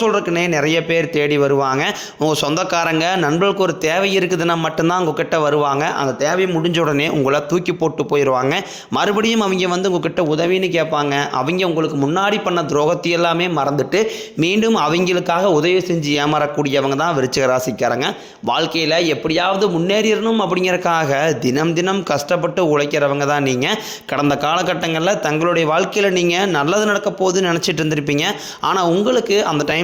சொல்கிறதுக்குனே நிறைய பேர் தேடி வருவாங்க. உங்கள் சொந்தக்காரங்க நண்பர்களுக்கு ஒரு தேவை இருக்குதுன்னா மட்டும்தான் உங்ககிட்ட வருவாங்க. அந்த தேவை முடிஞ்ச உடனே உங்களை தூக்கி போட்டு போயிடுவாங்க மறுபடியும் அவங்க வந்து உங்ககிட்ட உதவின்னு கேட்பாங்க. அவங்க உங்களுக்கு முன்னாடி பண்ண துரோகத்தை எல்லாமே மறந்துட்டு மீண்டும் அவங்களுக்காக உதவி செஞ்சு ஏமாறக்கூடியவங்க தான் விருச்சிக ராசிக்காரங்க. வாழ்க்கையில் எப்படியாவது முன்னேறிடணும் அப்படிங்கிறக்காக தினம் தினம் கஷ்டப்பட்டு உழைக்கிறவங்க தான் நீங்கள் கடந்த காலகட்டங்களில் தங்களுடைய வாழ்க்கையில் நீங்கள் நல்லது நடக்க போகுதுன்னு நினச்சிட்டு இருந்திருப்பீங்க. ஆனால் உங்களுக்கு அந்த டைம்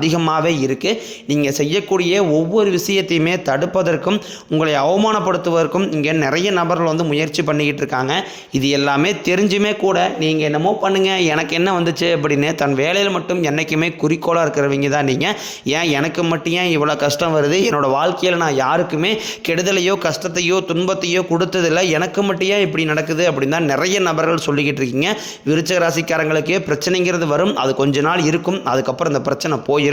அதிகமாகவே இருக்குது நீங்கள் செய்யக்கூடிய ஒவ்வொரு விஷயத்தையுமே தடுப்பதற்கும் உங்களை அவமானப்படுத்துவதற்கும் இங்கே நிறைய நபர்கள் வந்து முயற்சி பண்ணிக்கிட்டு இருக்காங்க. இது எல்லாமே தெரிஞ்சுமே கூட நீங்கள் என்னமோ பண்ணுங்கள் எனக்கு என்ன வந்துச்சு அப்படின்னு தன் வேலையில் மட்டும் என்றைக்குமே குறிக்கோளாக இருக்கிறவங்க தான் நீங்கள் ஏன் எனக்கு மட்டும் ஏன் இவ்வளோ கஷ்டம் வருது? என்னோடய வாழ்க்கையில் நான் யாருக்குமே கெடுதலையோ கஷ்டத்தையோ துன்பத்தையோ கொடுத்ததில்ல. எனக்கு மட்டும் ஏன் இப்படி நடக்குது அப்படின்னு தான் நிறைய நபர்கள் சொல்லிக்கிட்டு இருக்கீங்க. விருச்சக ராசிக்காரங்களுக்கே பிரச்சனைங்கிறது வரும். அது கொஞ்ச நாள் இருக்கும். அதுக்கப்புறம் இந்த பிரச்சனை போயிடும்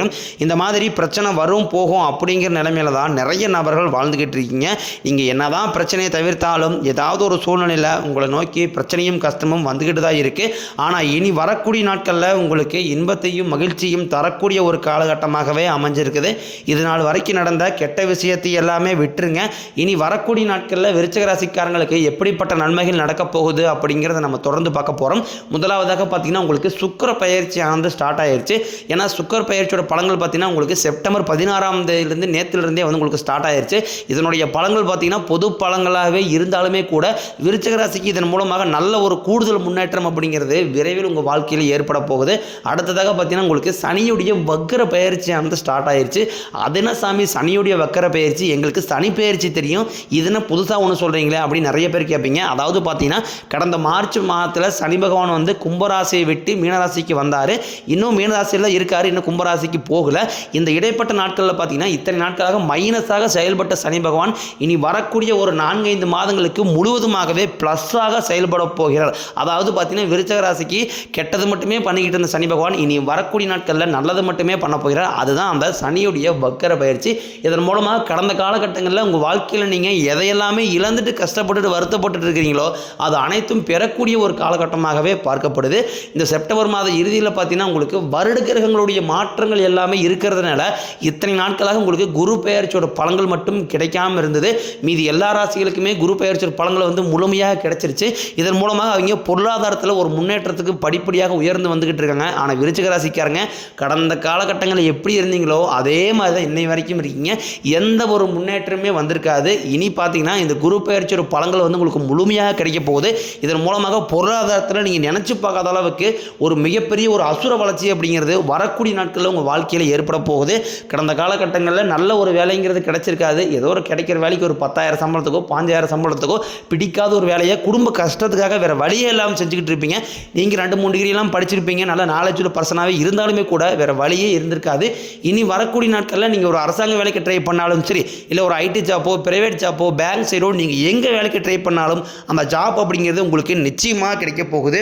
இந்த மாதிரி பிரச்சனை வரும் போகும் அப்படிங்கிற நிலைமையில தான் நிறைய நபர்கள் வாழ்ந்துக்கிட்டு இருக்கீங்க. நீங்கள் என்னதான் பிரச்சனையை தவிர்த்தாலும் ஏதாவது ஒரு சூழ்நிலையில் உங்களை நோக்கி பிரச்சனையும் கஷ்டமும் வந்துக்கிட்டு தான் இருக்குது ஆனால் இனி வரக்கூடிய நாட்களில் உங்களுக்கு இன்பத்தையும் மகிழ்ச்சியும் தரக்கூடிய ஒரு காலகட்டமாகவே அமைஞ்சிருக்குது. இது நாள் வரைக்கும் நடந்த கெட்ட விஷயத்தை எல்லாமே விட்டுருங்க. இனி வரக்கூடிய நாட்களில் விருச்சக ராசிக்காரங்களுக்கு எப்படிப்பட்ட நன்மைகள் நடக்கப் போகுது அப்படிங்கிறத நம்ம தொடர்ந்து பார்க்க போகிறோம் முதலாவதாக பார்த்தீங்கன்னா உங்களுக்கு சுக்கர பயிற்சி ஆனது ஸ்டார்ட் ஆயிருச்சு. ஏன்னா சுக்கர் பயிற்சியோட பழங்கள் பார்த்தீங்கன்னா உங்களுக்கு செப்டம்பர் பதினாறாம் தேதியிலிருந்து நேற்றுலேருந்தே வந்து உங்களுக்கு ஸ்டார்ட் ஆயிருச்சு. இதனுடைய பழங்கள் பார்த்தீங்கன்னா பொது பழங்களாகவே இருந்தாலுமே கூட விருச்சக ராசிக்கு இதன் மூலமாக நல்ல ஒரு கூடுதல் முன்னேற்றம் அப்படிங்கிறது விரைவில் உங்கள் வாழ்க்கையில் ஏற்பட போகுது. அடுத்ததாக பார்த்தீங்கன்னா உங்களுக்கு சனியுடைய வக்கர பயிற்சியானது ஸ்டார்ட் ஆயிருச்சு. அது சாமி? சனியுடைய வக்கர பயிற்சி. எங்களுக்கு சனி பயிற்சி தெரியும். இதுன்னு புதுசாக ஒன்று சொல்கிறீங்களே அப்படின்னு நிறைய பேர் கேட்பீங்க. அதாவது பார்த்தீங்கன்னா கடந்த மார்ச் மாதத்தில் சனி பகவான் வந்து கும்பராசியை விட்டு மீனராசிக்கு வந்தார். இன்னும் மீனராசியில் இருக்கார். இன்னும் கும்பராசி ராசிக்கு போகல. இந்த இடைப்பட்ட நாட்களில் பார்த்தீங்கன்னா இத்தனை நாட்களாக மைனஸாக செயல்பட்ட சனி பகவான் இனி வரக்கூடிய ஒரு நான்கைந்து மாதங்களுக்கு முழுவதுமாகவே ப்ளஸ்ஸாக செயல்பட போகிறார். அதாவது பார்த்தீங்கன்னா விருச்சக ராசிக்கு கெட்டது மட்டுமே பண்ணிக்கிட்டு இருந்த சனி பகவான் இனி வரக்கூடிய நாட்களில் நல்லது மட்டுமே பண்ண போகிறார். அதுதான் அந்த சனியுடைய வக்கர பயிற்சி. இதன் மூலமாக கடந்த காலகட்டங்களில் உங்கள் வாழ்க்கையில் நீங்கள் எதையெல்லாமே இழந்துட்டு கஷ்டப்பட்டுட்டு வருத்தப்பட்டுட்டு இருக்கிறீங்களோ அது அனைத்தும் பெறக்கூடிய ஒரு காலகட்டமாகவே பார்க்கப்படுது. இந்த செப்டம்பர் மாத இறுதியில் பார்த்தீங்கன்னா உங்களுக்கு வருட கிரகங்களுடைய மாற்றங்கள் எல்லாமே இருக்கிறதுனால இத்தனை நாட்களாக உங்களுக்கு குரு பெயர்ச்சியோட பலன்கள் மட்டும் கிடைக்காம இருந்தது. மீதி எல்லா ராசிகளுக்குமே குரு பெயர்ச்சியோட பலன்களை வந்து முழுமையாக கிடைச்சிருச்சு. இதன் மூலமாக அவங்க பொருளாதாரத்தில் ஒரு முன்னேற்றத்துக்கு படிப்படியாக உயர்ந்து வந்துக்கிட்டு இருக்காங்க. ஆனால் விருச்சிக ராசிக்காரங்க கடந்த காலகட்டங்களில் எப்படி இருந்தீங்களோ அதே மாதிரி தான் இன்னை வரைக்கும் இருக்கீங்க. எந்த ஒரு முன்னேற்றமே வந்திருக்காது. இனி பார்த்தீங்கன்னா இந்த குரு பெயர்ச்சியோட பலன்கள் வந்து உங்களுக்கு முழுமையாக கிடைக்க போகுது. இதன் மூலமாக பொருளாதாரத்தில் நீங்கள் நினச்சி பார்க்காத அளவுக்கு ஒரு மிகப்பெரிய ஒரு அசுர வளர்ச்சி அப்படிங்கிறது வரக்கூடிய நாட்களில் உங்கள் வாழ்க்கையில் ஏற்பட போகுது. கடந்த காலகட்டங்களில் நல்ல ஒரு வேலைங்கிறது கிடைச்சிருக்காது. ஏதோ ஒரு கிடைக்கிற வேலைக்கு ஒரு பத்தாயிரம் சம்பளத்துக்கோ பாஞ்சாயிரம் சம்பளத்துக்கோ பிடிக்காத ஒரு வேலையை குடும்ப கஷ்டத்துக்காக வேறு வழியே இல்லாமல் செஞ்சுக்கிட்டு இருப்பீங்க. நீங்கள் ரெண்டு மூணு டிகிரிலாம் படிச்சிருப்பீங்க. நல்ல நாலேஜுள்ள பர்சனாகவே இருந்தாலுமே கூட வேறு வழியே இருந்திருக்காது. இனி வரக்கூடிய நாட்களில் நீங்கள் ஒரு அரசாங்க வேலைக்கு ட்ரை பண்ணாலும் சரி இல்லை ஒரு ஐடி ஜாப்போ ப்ரைவேட் ஜாப்போ பேங்க் சைடோ நீங்கள் எங்கே வேலைக்கு ட்ரை பண்ணாலும் அந்த ஜாப் அப்படிங்கிறது உங்களுக்கு நிச்சயமாக கிடைக்க போகுது.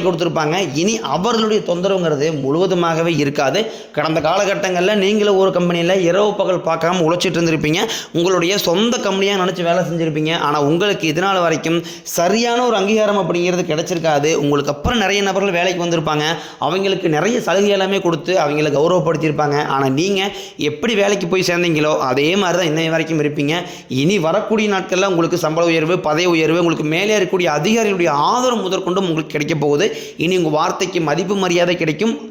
கொடுத்துருப்பாங்க. இனி அவர்களுடைய தொந்தரவுங்கிறது முழுவதுமாகவே இருக்காது. கடந்த காலகட்டங்களில் நீங்களும் ஒரு கம்பெனியில் இரவு பகல் பார்க்காம உழைச்சிட்டு இருந்திருப்பீங்க. உங்களுடைய சொந்த கம்பெனியாக நினச்சி வேலை செஞ்சுருப்பீங்க. ஆனால் உங்களுக்கு இதனால் வரைக்கும் சரியான ஒரு அங்கீகாரம் அப்படிங்கிறது கிடைச்சிருக்காது. உங்களுக்கு அப்புறம் நிறைய நபர்கள் வேலைக்கு வந்திருப்பாங்க. அவங்களுக்கு நிறைய சலுகை எல்லாமே கொடுத்து அவங்கள கௌரவப்படுத்தியிருப்பாங்க. ஆனால் நீங்கள் எப்படி வேலைக்கு போய் சேர்ந்தீங்களோ அதே மாதிரி தான் இன்றைய வரைக்கும் இருப்பீங்க. இனி வரக்கூடிய நாட்களில் உங்களுக்கு சம்பள உயர்வு பதவி உயர்வு உங்களுக்கு மேலே இருக்கக்கூடிய அதிகாரிகளுடைய ஆதரவு முதற்கொண்டும் உங்களுக்கு கிடைக்க போகுது. இனி உங்கள் வார்த்தைக்கு மதிப்பு மரியாதை கிடைக்கும்.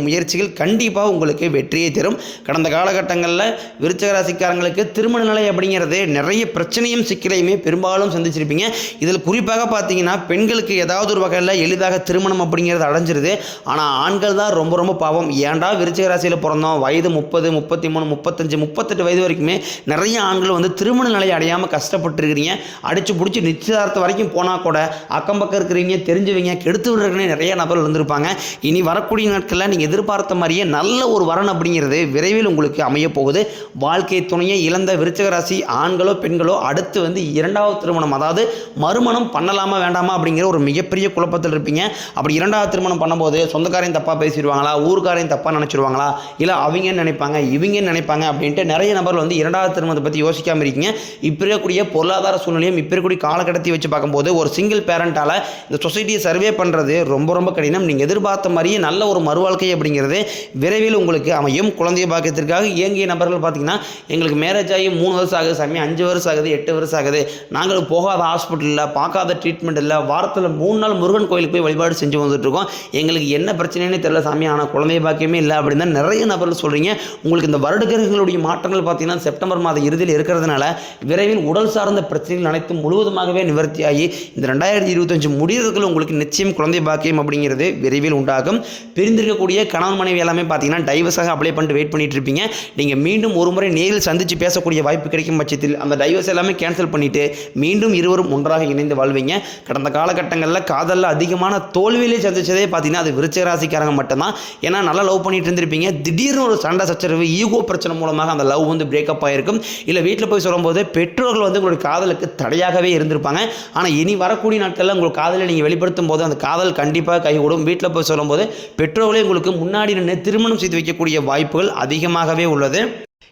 முயற்சிகள் கண்டிப்பாக உங்களுக்கு வெற்றியை தரும். கடந்த காலகட்டங்களில் விருச்சக ராசிக்காரங்களுக்கு திருமண நிலை அப்படிங்கிறது நிறைய பிரச்சனையும் சிக்கலையுமே பெரும்பாலும் சந்திச்சிருப்பீங்க. இதில் குறிப்பாக பார்த்தீங்கன்னா பெண்களுக்கு ஏதாவது ஒரு வகையில் எளிதாக திருமணம் அப்படிங்கிறது அடைஞ்சிருது. ஆனால் ஆண்கள் தான் ரொம்ப ரொம்ப பாவம். ஏன்டா விருச்சக ராசியில் பிறந்தோம்? வயது முப்பது முப்பத்தி மூணு முப்பத்தஞ்சு முப்பத்தெட்டு வயது வரைக்குமே நிறைய ஆண்கள் வந்து திருமண நிலை அடையாமல் கஷ்டப்பட்டுருக்கிறீங்க. அடிச்சு பிடிச்சி நிச்சயதார்த்தம் வரைக்கும் போனால் கூட அக்கம் பக்கம் இருக்கிறீங்க தெரிஞ்சவங்க கெடுத்து விடுறதுனே நிறைய நபர்கள் இருந்திருப்பாங்க. இனி வரக்கூடிய நாட்களில் நீங்கள் எதிர்பார்த்த மாதிரியே நல்ல ஒரு வரன் அப்படிங்கிறது விரைவில் உங்களுக்கு அமைய போகுது. வாழ்க்கை துணையை இழந்த விருச்சக ராசி ஆண்களோ பெண்களோ அடுத்து வந்து இரண்டாவது திருமணம் அதாவது மறுமணம் பண்ணலாமா வேண்டாமா அப்படிங்கிற ஒரு மிகப்பெரிய குழப்பத்தில் இருப்பீங்க. அப்படி இரண்டாவது திருமணம் பண்ணும்போது சொந்தக்காரையும் தப்பாக பேசிடுவாங்களா ஊருக்காரையும் தப்பாக நினச்சிருவாங்களா இல்லை அவங்க நினைப்பாங்க இவங்க நினைப்பாங்க அப்படின்ட்டு நிறைய நபர்கள் வந்து இரண்டாவது திருமணத்தை பற்றி யோசிக்காமல் இருக்கீங்க. இப்போ இருக்கக்கூடிய பொருளாதார சூழ்நிலையும் இப்போ இருக்கக்கூடிய காலகட்டத்தை வச்சு பார்க்கும்போது ஒரு சிங்கிள் பேரண்டால் இந்த சொசைட்டியை சர்வே பண்ணுறது ரொம்ப ரொம்ப கடினம். நீங்கள் எதிர்பார்த்த மாதிரியே நல்ல ஒரு மறுவாழ்க்கையை அப்படிங்கிறது விரைவில் உங்களுக்கு அமையும். குழந்தை பாக்கியத்திற்காக இயங்கிய நபர்கள் பார்த்தீங்கன்னா எங்களுக்கு மேரேஜ் ஆகி மூணு வருஷம் ஆகுது சாமி அஞ்சு வருஷம் ஆகுது எட்டு வருஷம் ஆகுது. நாங்கள் போகாத ஹாஸ்பிட்டலில் பார்க்காத ட்ரீட்மெண்ட் இல்லை வாரத்தில் மூணு நாள் முருகன் கோயிலுக்கு போய் வழிபாடு செஞ்சு வந்துட்டுருக்கோம் எங்களுக்கு என்ன பிரச்சனைன்னு தெரியல சாமி ஆனால் குழந்தை பாக்கியமே இல்லை அப்படின்னு தான் நிறைய நபர்கள் சொல்கிறீங்க உங்களுக்கு இந்த வருடகிரகங்களுடைய மாற்றங்கள் பார்த்தீங்கன்னா செப்டம்பர் மாத இறுதியில் இருக்கிறதுனால விரைவில் உடல் சார்ந்த பிரச்சனைகள் அனைத்தும் முழுவதுமாகவே நிவர்த்தியாகி இந்த ரெண்டாயிரத்தி இருபத்தஞ்சு முடிவுகள் உங்களுக்கு நிச்சயம் குழந்தை பாக்கியம் அப்படிங்கிறது விரைவில் உண்டாகும். பிரிந்திருக்கக்கூடிய கணவன் மனைவி எல்லாமே பார்த்தீங்கன்னா டைவர்ஸாக அப்ளை பண்ணிட்டு வெயிட் பண்ணிட்டு இருப்பீங்க. நீங்கள் மீண்டும் ஒரு முறை நேரில் சந்தித்து பேசக்கூடிய வாய்ப்பு கிடைக்கும் பட்சத்தில் அந்த டைவர்ஸ் எல்லாமே கேன்சல் பண்ணிவிட்டு மீண்டும் இருவரும் ஒன்றாக இணைந்து வாழ்வீங்க. கடந்த காலகட்டங்களில் காதலில் அதிகமான தோல்வியிலே சந்திச்சதே பார்த்தீங்கன்னா அது விருச்சிக ராசிக்காரங்க மட்டும்தான். ஏன்னா நல்லா லவ் பண்ணிட்டு இருந்திருப்பீங்க. திடீர்னு ஒரு சண்டை சச்சரவு ஈகோ பிரச்சனை மூலமாக அந்த லவ் வந்து பிரேக்கப் ஆகிருக்கும் இல்லை வீட்டில் போய் சொல்லும்போது பெற்றோர்கள் வந்து உங்களுடைய காதலுக்கு தடையாகவே இருந்திருப்பாங்க. ஆனால் இனி வரக்கூடிய நாட்களில் உங்கள் காதலை நீங்கள் வெளிப்படுத்தும் போது அந்த காதல் கண்டிப்பாக கைகூடும். வீட்டில் போய் சொல்லும்போது பெற்றோர்களே உங்களுக்கு முன்னாடி நின்று திருமணம் செய்து வைக்கக்கூடிய வாய்ப்புகள் அதிகமாகவே உள்ளது.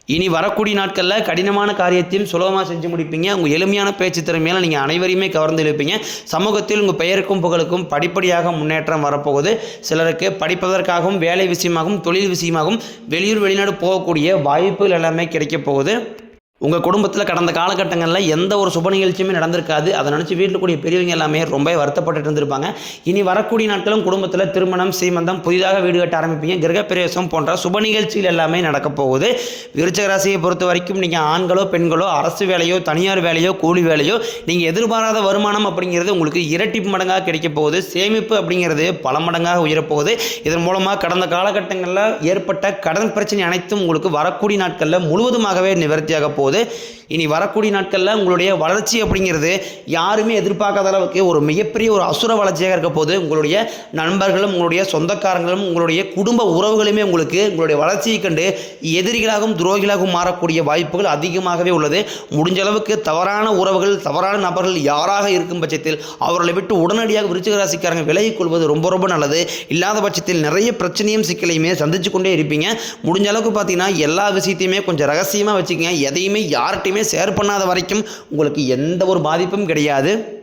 இனி வரக்கூடிய நாட்களில் கடினமான காரியத்தையும் சுலபமாக செஞ்சு முடிப்பீங்க. உங்கள் எளிமையான பேச்சு திறமையால் நீங்கள் அனைவரையுமே கவர்ந்து இழுப்பீங்க. சமூகத்தில் உங்கள் பெயருக்கும் புகழுக்கும் படிப்படியாக முன்னேற்றம் வரப்போகுது. சிலருக்கு படிப்பதற்காகவும் வேலை விஷயமாகவும் தொழில் விஷயமாகவும் வெளியூர் வெளிநாடு போகக்கூடிய வாய்ப்புகள் எல்லாமே கிடைக்கப் போகுது. உங்கள் குடும்பத்தில் கடந்த காலகட்டங்களில் எந்த ஒரு சுப நிகழ்ச்சியுமே நடந்திருக்காது. அதை நினச்சி வீட்டில் கூடிய பெரியவங்க எல்லாமே ரொம்ப வருத்தப்பட்டு இருந்திருப்பாங்க. இனி வரக்கூடிய நாட்களும் குடும்பத்தில் திருமணம் சீமந்தம் புதிதாக வீடு கட்ட ஆரம்பிப்பீங்க. கிரகப்பிரவேசம் போன்ற சுப நிகழ்ச்சிகள் எல்லாமே நடக்க போகுது. விருச்சக ராசியை பொறுத்த வரைக்கும் நீங்கள் ஆண்களோ பெண்களோ அரசு வேலையோ தனியார் வேலையோ கூலி வேலையோ நீங்கள் எதிர்பாராத வருமானம் அப்படிங்கிறது உங்களுக்கு இரட்டி மடங்காக கிடைக்க போகுது. சேமிப்பு அப்படிங்கிறது பல மடங்காக உயரப்போகுது. இதன் மூலமாக கடந்த காலகட்டங்களில் ஏற்பட்ட கடன் பிரச்சனை அனைத்தும் உங்களுக்கு வரக்கூடிய நாட்களில் முழுவதுமாகவே நிவர்த்தியாக போகுது. போது இனி வரக்கூடிய நாட்களில் உங்களுடைய வளர்ச்சி அப்படிங்கிறது யாருமே எதிர்பார்க்காத அளவுக்கு ஒரு மிகப்பெரிய ஒரு அசுர வளர்ச்சியாக இருக்க போது உங்களுடைய நண்பர்களும் உங்களுடைய சொந்தக்காரங்களும் உங்களுடைய குடும்ப உறவுகளுமே உங்களுக்கு உங்களுடைய வளர்ச்சியை கண்டு எதிரிகளாகவும் துரோகிகளாகவும் மாறக்கூடிய வாய்ப்புகள் அதிகமாகவே உள்ளது. முடிஞ்ச அளவுக்கு தவறான உறவுகள் தவறான நபர்கள் யாராக இருக்கும் பட்சத்தில் அவர்களை விட்டு உடனடியாக விருச்சிக ராசிக்காரங்க விலகிக் கொள்வது ரொம்ப ரொம்ப நல்லது. இல்லாத பட்சத்தில் நிறைய பிரச்சனையும் சிக்கலையுமே சந்திச்சு கொண்டே இருப்பீங்க. முடிஞ்ச அளவுக்கு பார்த்தீங்கன்னா எல்லா விஷயத்தையுமே கொஞ்சம் ரகசியமாக வச்சுக்கங்க. எதையுமே யார்கிட்டையுமே ஷேர் பண்ணாத வரைக்கும் உங்களுக்கு எந்த ஒரு பாதிப்பும் கிடையாது.